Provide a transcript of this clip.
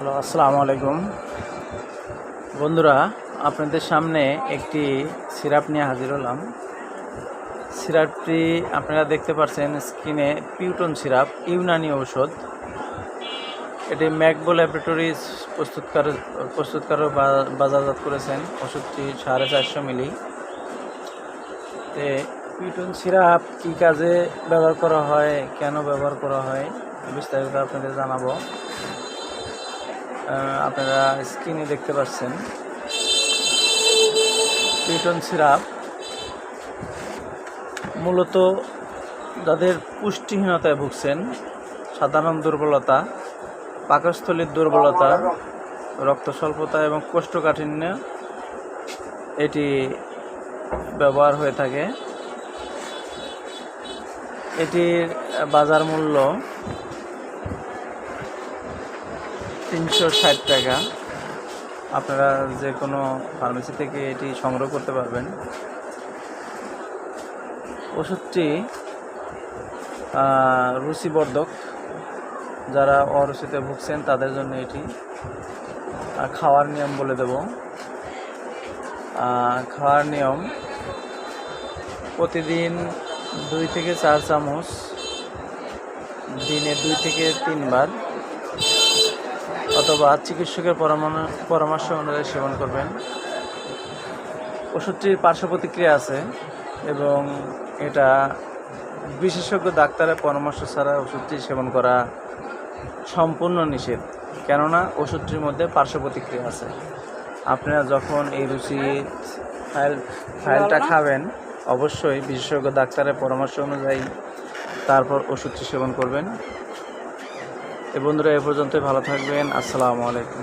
Hello, আসসালামু আলাইকুম। বন্ধুরা, আপনাদের সামনে একটি সিরাপ নিয়ে হাজির হলাম। সিরাপটি আপনারা দেখতে পাচ্ছেন স্কিনে পিউটন সিরাপ, ইউনানি ঔষধ। এটি ম্যাকবো ল্যাবরেটরিজ প্রস্তুতকার, প্রস্তুতকারক বা- বাজারজাত করেছেন। ওষুধটি সাড়ে চারশো মিলি। পিউটন সিরাপ কী কাজে ব্যবহার করা হয়, কেন ব্যবহার করা হয়, বিস্তারিত আপনাদের জানাব। আপনারা স্ক্রিনে দেখতে পাচ্ছেন। পিটন সিরাপ মূলত যাদের পুষ্টিহীনতায় ভুগছেন, সাধারণ দুর্বলতা, পাকস্থলীর দুর্বলতা, রক্ত স্বল্পতা এবং কোষ্ঠকাঠিন্য, এটি ব্যবহার হয়ে থাকে। এটির বাজার মূল্য তিনশো ষাট টাকা। আপনারা যে কোনো ফার্মেসি থেকে এটি সংগ্রহ করতে পারবেন। ওষুধটি রুচিবর্ধক। যারা অরুচিতে ভুগছেন, তাদের জন্য এটি। খাওয়ার নিয়ম বলে দেব। খাওয়ার নিয়ম, প্রতিদিন দুই থেকে চার চামচ, দিনে দুই থেকে তিনবার অথবা চিকিৎসকের পরামর্শ পরামর্শ অনুযায়ী সেবন করবেন। ওষুধটির পার্শ্ব প্রতিক্রিয়া আছে এবং এটা বিশেষজ্ঞ ডাক্তারের পরামর্শ ছাড়া ওষুধটি সেবন করা সম্পূর্ণ নিষেধ। কেননা ওষুধটির মধ্যে পার্শ্ব প্রতিক্রিয়া আছে। আপনারা যখন এই রুচি ফাইল ফাইলটা খাবেন অবশ্যই বিশেষজ্ঞ ডাক্তারের পরামর্শ অনুযায়ী তারপর ওষুধটি সেবন করবেন। এ বন্ধুরা এ পর্যন্তই। ভালো থাকবেন। আসসালামু আলাইকুম।